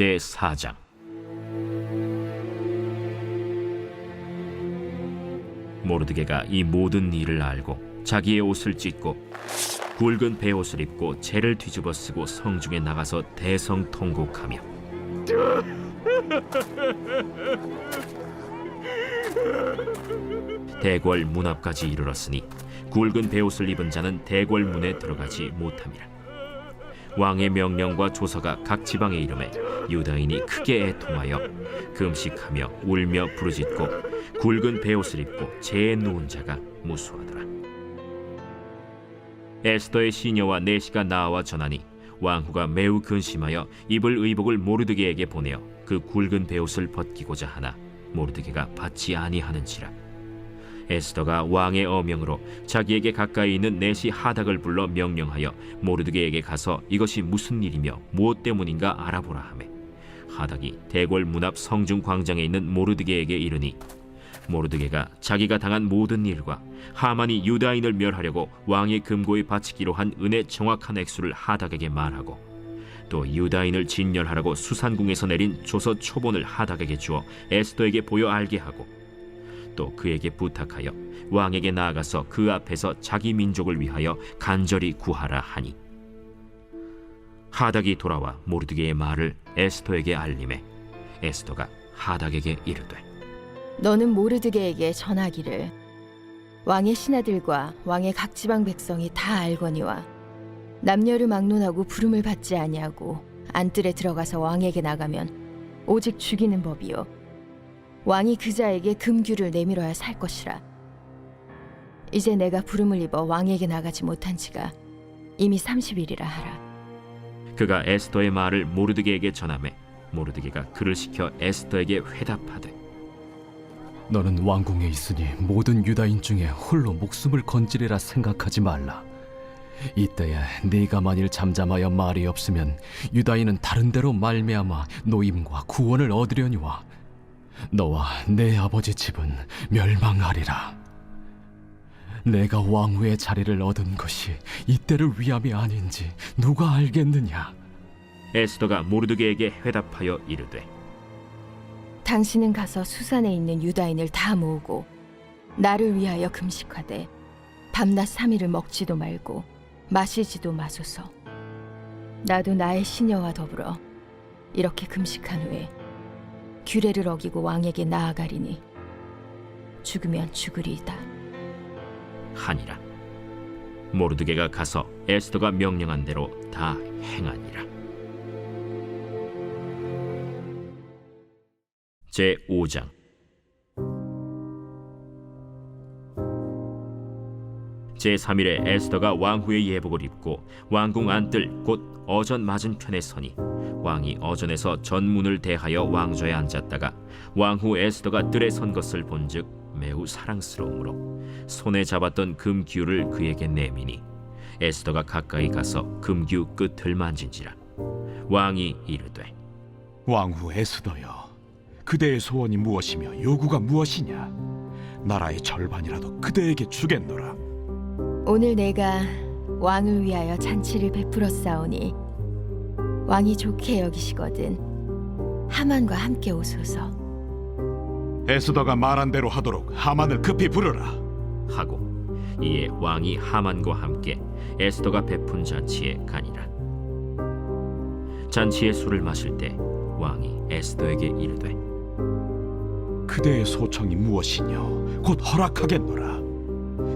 제 4장. 모르드게가 이 모든 일을 알고 자기의 옷을 찢고 굵은 베옷을 입고 재를 뒤집어 쓰고 성중에 나가서 대성통곡하며 대궐 문 앞까지 이르렀으니 굵은 베옷을 입은 자는 대궐 문에 들어가지 못함이라 왕의 명령과 조서가 각 지방에 이름에 유다인이 크게 애통하여 금식하며 울며 부르짖고 굵은 베옷을 입고 재에 누운 자가 무수하더라. 에스더의 시녀와 내시가 나와 전하니 왕후가 매우 근심하여 입을 의복을 모르드게에게 보내어 그 굵은 베옷을 벗기고자 하나 모르드게가 받지 아니하는지라 에스더가 왕의 어명으로 자기에게 가까이 있는 내시 하닥을 불러 명령하여 모르드게에게 가서 이것이 무슨 일이며 무엇 때문인가 알아보라 하매 하닥이 대궐 문 앞 성중 광장에 있는 모르드게에게 이르니 모르드게가 자기가 당한 모든 일과 하만이 유다인을 멸하려고 왕의 금고에 바치기로 한 은의 정확한 액수를 하닥에게 말하고 또 유다인을 진멸하라고 수산궁에서 내린 조서 초본을 하닥에게 주어 에스더에게 보여 알게 하고 또 그에게 부탁하여 왕에게 나아가서 그 앞에서 자기 민족을 위하여 간절히 구하라 하니. 하닥이 돌아와 모르드게의 말을 에스더에게 알림해 에스더가 하닥에게 이르되 너는 모르드게에게 전하기를 왕의 신하들과 왕의 각 지방 백성이 다 알거니와 남녀를 막론하고 부름을 받지 아니하고 안뜰에 들어가서 왕에게 나가면 오직 죽이는 법이요 왕이 그자에게 금규를 내밀어야 살 것이라 이제 내가 부름을 입어 왕에게 나가지 못한 지가 이미 30일이라 하라 그가 에스더의 말을 모르드게에게 전하매 모르드게가 그를 시켜 에스더에게 회답하되 너는 왕궁에 있으니 모든 유다인 중에 홀로 목숨을 건지리라 생각하지 말라. 이때에 네가 만일 잠잠하여 말이 없으면 유다인은 다른 데로 말미암아 노임과 구원을 얻으려니와 너와 내 아버지 집은 멸망하리라. 내가 왕후의 자리를 얻은 것이 이때를 위함이 아닌지 누가 알겠느냐? 에스더가 모르드게에게 회답하여 이르되 당신은 가서 수산에 있는 유다인을 다 모으고 나를 위하여 금식하되 밤낮 삼일을 먹지도 말고 마시지도 마소서. 나도 나의 시녀와 더불어 이렇게 금식한 후에 규례를 어기고 왕에게 나아가리니 죽으면 죽으리이다. 하니라. 모르드게가 가서 에스더가 명령한 대로 다 행하니라. 제 5장 제 3일에 에스더가 왕후의 예복을 입고 왕궁 안뜰 곧 어전 맞은편에 서니 왕이 어전에서 전문을 대하여 왕좌에 앉았다가 왕후 에스더가 뜰에 선 것을 본즉 매우 사랑스러우므로 손에 잡았던 금규를 그에게 내미니 에스더가 가까이 가서 금규 끝을 만진지라 왕이 이르되 왕후 에스더여, 그대의 소원이 무엇이며 요구가 무엇이냐? 나라의 절반이라도 그대에게 주겠노라. 오늘 내가 왕을 위하여 잔치를 베풀었사오니 왕이 좋게 여기시거든 하만과 함께 오소서. 에스더가 말한 대로 하도록 하만을 급히 부르라. 하고 이에 왕이 하만과 함께 에스더가 베푼 잔치에 가니라 잔치의 술을 마실 때 왕이 에스더에게 이르되 그대의 소청이 무엇이뇨? 곧 허락하겠노라.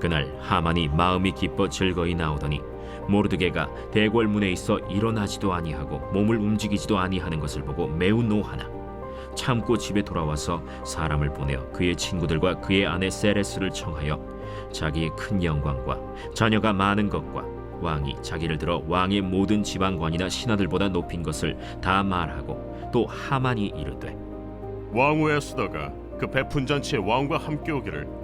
그날 하만이 마음이 기뻐 즐거이 나오더니 모르드게가 대궐 문에 있어 일어나지도 아니하고 몸을 움직이지도 아니하는 것을 보고 매우 노하나 참고 집에 돌아와서 사람을 보내어 그의 친구들과 그의 아내 세레스를 청하여 자기의 큰 영광과 자녀가 많은 것과 왕이 자기를 들어 왕의 모든 지방관이나 신하들보다 높인 것을 다 말하고 또 하만이 이르되 왕후 에스더가 그 베푼 잔치에 왕과 함께 오기를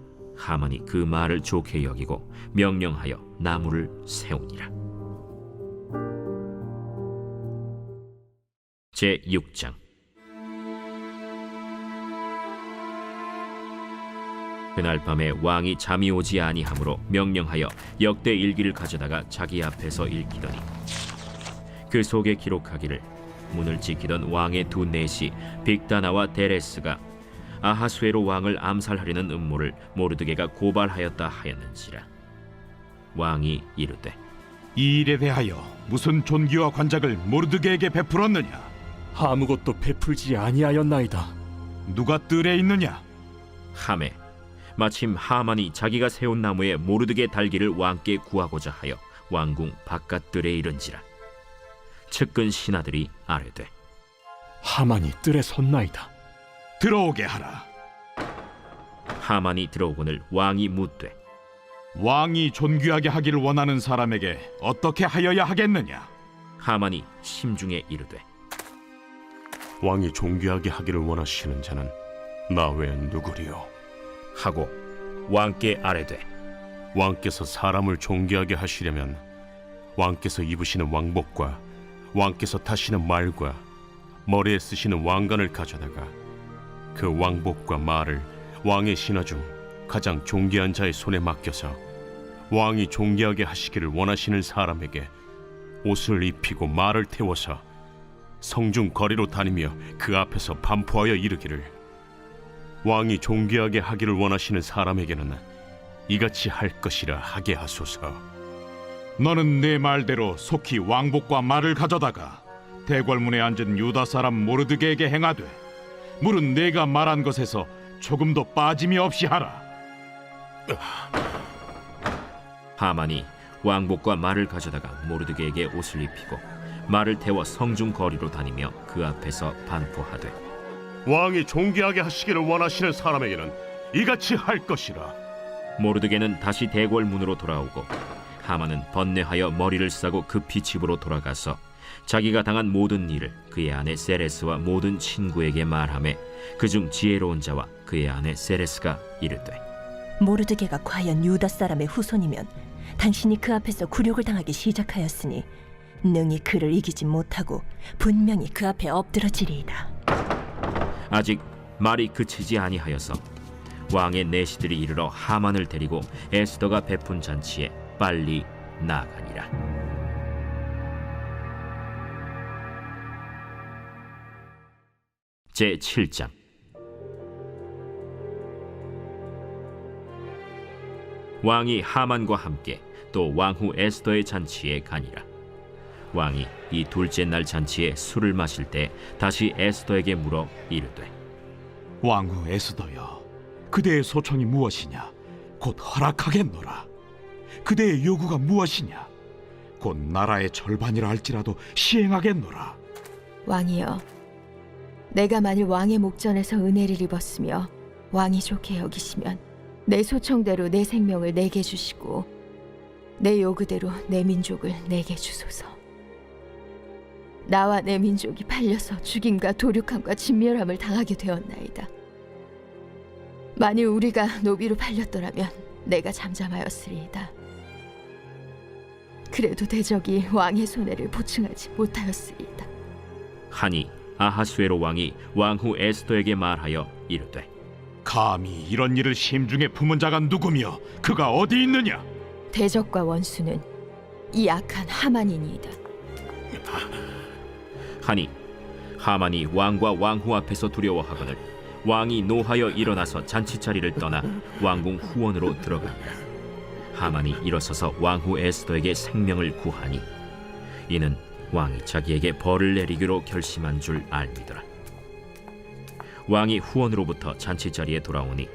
하만이 그 말을 좋게 여기고 명령하여 나무를 세우니라. 제 6장. 그날 밤에 왕이 잠이 오지 아니하므로 명령하여 역대 일기를 가져다가 자기 앞에서 읽히더니 그 속에 기록하기를 문을 지키던 왕의 두 넷이 빅다나와 데레스가 아하수에로 왕을 암살하려는 음모를 모르드게가 고발하였다 하였는지라 왕이 이르되 이 일에 대하여 무슨 존귀와 관작을 모르드게에게 베풀었느냐? 아무것도 베풀지 아니하였나이다. 누가 뜰에 있느냐? 함에 마침 하만이 자기가 세운 나무에 모르드게 달기를 왕께 구하고자 하여 왕궁 바깥들에 이른지라 측근 신하들이 아뢰되 하만이 뜰에 섰나이다. 들어오게 하라. 하만이 들어오거늘 왕이 묻되 왕이 존귀하게 하기를 원하는 사람에게 어떻게 하여야 하겠느냐? 하만이 심중에 이르되 왕이 존귀하게 하기를 원하시는 자는 나 외엔 누구리요 하고 왕께 아뢰되 왕께서 사람을 존귀하게 하시려면 왕께서 입으시는 왕복과 왕께서 타시는 말과 머리에 쓰시는 왕관을 가져다가 그 왕복과 말을 왕의 신하 중 가장 존귀한 자의 손에 맡겨서 왕이 존귀하게 하시기를 원하시는 사람에게 옷을 입히고 말을 태워서 성중 거리로 다니며 그 앞에서 반포하여 이르기를 왕이 존귀하게 하기를 원하시는 사람에게는 이같이 할 것이라 하게 하소서. 너는 내 말대로 속히 왕복과 말을 가져다가 대궐문에 앉은 유다 사람 모르드게에게 행하되 물은 내가 말한 것에서 조금도 빠짐이 없이 하라. 하만이 왕복과 말을 가져다가 모르드게에게 옷을 입히고 말을 태워 성중 거리로 다니며 그 앞에서 반포하되 왕이 존귀하게 하시기를 원하시는 사람에게는 이같이 할 것이라. 모르드게는 다시 대궐 문으로 돌아오고 하만은 번뇌하여 머리를 싸고 급히 집으로 돌아가서 자기가 당한 모든 일을 그의 아내 세레스와 모든 친구에게 말하매 그중 지혜로운 자와 그의 아내 세레스가 이르되 모르드게가 과연 유다 사람의 후손이면 당신이 그 앞에서 굴욕을 당하기 시작하였으니 능히 그를 이기지 못하고 분명히 그 앞에 엎드러지리이다. 아직 말이 그치지 아니하여서 왕의 내시들이 이르러 하만을 데리고 에스더가 베푼 잔치에 빨리 나아가니라. 제 7장 왕이 하만과 함께 또 왕후 에스더의 잔치에 가니라. 왕이 이 둘째 날 잔치에 술을 마실 때 다시 에스더에게 물어 이르되 왕후 에스더여, 그대의 소청이 무엇이냐? 곧 허락하겠노라. 그대의 요구가 무엇이냐? 곧 나라의 절반이라 할지라도 시행하겠노라. 왕이여, 내가 만일 왕의 목전에서 은혜를 입었으며 왕이 좋게 여기시면 내 소청대로 내 생명을 내게 주시고 내 요구대로 내 민족을 내게 주소서. 나와 내 민족이 팔려서 죽임과 도륙함과 진멸함을 당하게 되었나이다. 만일 우리가 노비로 팔렸더라면 내가 잠잠하였으리이다. 그래도 대적이 왕의 손해를 보충하지 못하였으리이다. 하니 아하수에로 왕이 왕후 에스더에게 말하여 이르되 감히 이런 일을 심중에 품은 자가 누구며 그가 어디 있느냐? 대적과 원수는 이 악한 하만이니이다. 하니 하만이 왕과 왕후 앞에서 두려워하거늘 왕이 노하여 일어나서 잔치 자리를 떠나 왕궁 후원으로 들어가니라 하만이 일어서서 왕후 에스더에게 생명을 구하니 이는 왕이 자기에게 벌을 내리기로 결심한 줄 알미더라 왕이 후원으로부터 잔치 자리에 돌아오니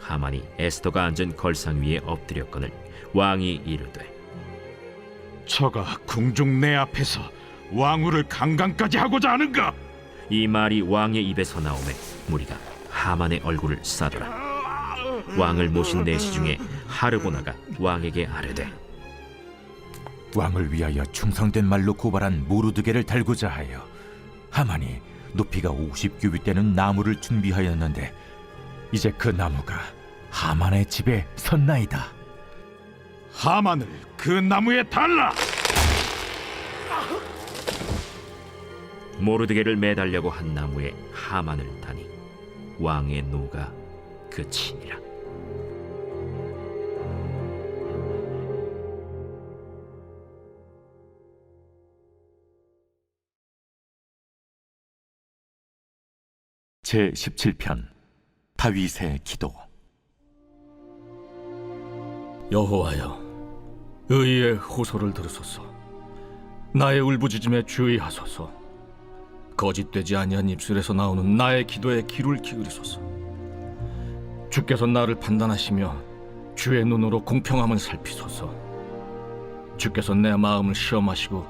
하만이 에스더가 앉은 걸상 위에 엎드렸거늘 왕이 이르되 저가 궁중 내 앞에서 왕후를 강간까지 하고자 하는가? 이 말이 왕의 입에서 나오매 무리가 하만의 얼굴을 싸더라 왕을 모신 내시 중에 하르보나가 왕에게 아뢰되 왕을 위하여 충성된 말로 고발한 모르드게를 달고자 하여 하만이 높이가 50규빗 되는 나무를 준비하였는데 이제 그 나무가 하만의 집에 섰나이다. 하만을 그 나무에 달라. 모르드게를 매달려고 한 나무에 하만을 다니 왕의 노가 그치니라 제 17편 다윗의 기도 여호와여, 의의 호소를 들으소서. 나의 울부짖음에 주의하소서. 거짓되지 아니한 입술에서 나오는 나의 기도에 귀를 기울이소서. 주께서 나를 판단하시며 주의 눈으로 공평함을 살피소서. 주께서 내 마음을 시험하시고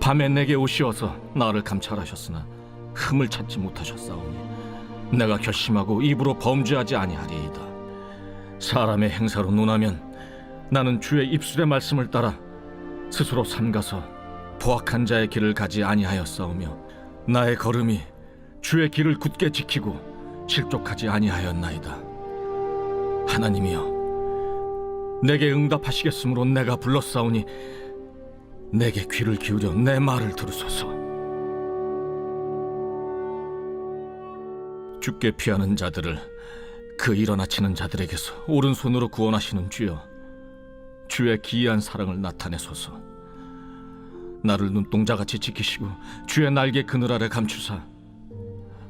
밤에 내게 오시어서 나를 감찰하셨으나 흠을 찾지 못하셨사오니 내가 결심하고 입으로 범죄하지 아니하리이다. 사람의 행사로 논하면 나는 주의 입술의 말씀을 따라 스스로 삼가서 포악한 자의 길을 가지 아니하였사오며 나의 걸음이 주의 길을 굳게 지키고 실족하지 아니하였나이다. 하나님이여, 내게 응답하시겠으므로 내가 불렀사오니 내게 귀를 기울여 내 말을 들으소서. 주께 피하는 자들을 그 일어나치는 자들에게서 오른손으로 구원하시는 주여 주의 기이한 사랑을 나타내소서. 나를 눈동자같이 지키시고 주의 날개 그늘 아래 감추사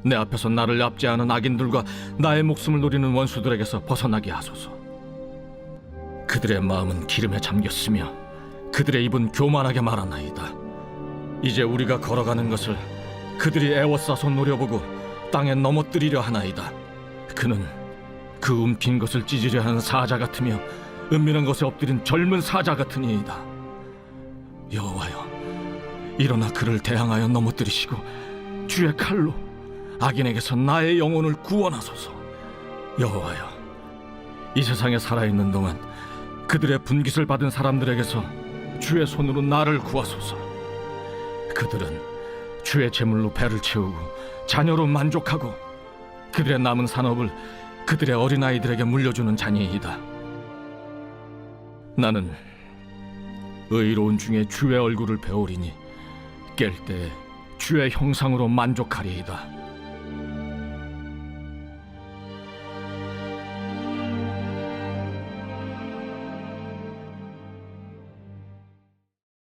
내 앞에서 나를 납제하는 악인들과 나의 목숨을 노리는 원수들에게서 벗어나게 하소서. 그들의 마음은 기름에 잠겼으며 그들의 입은 교만하게 말하나이다. 이제 우리가 걸어가는 것을 그들이 애워싸서 노려보고 땅에 넘어뜨리려 하나이다 그는 그 움킨 것을 찢으려 하는 사자 같으며 은밀한 것에 엎드린 젊은 사자 같으니이다. 여호와여, 일어나 그를 대항하여 넘어뜨리시고 주의 칼로 악인에게서 나의 영혼을 구원하소서. 여호와여, 이 세상에 살아있는 동안 그들의 분깃을 받은 사람들에게서 주의 손으로 나를 구하소서. 그들은 주의 재물로 배를 채우고 자녀로 만족하고 그들의 남은 산업을 그들의 어린아이들에게 물려주는 자니이다. 나는 의로운 중에 주의 얼굴을 배우리니 깰 때 주의 형상으로 만족하리이다.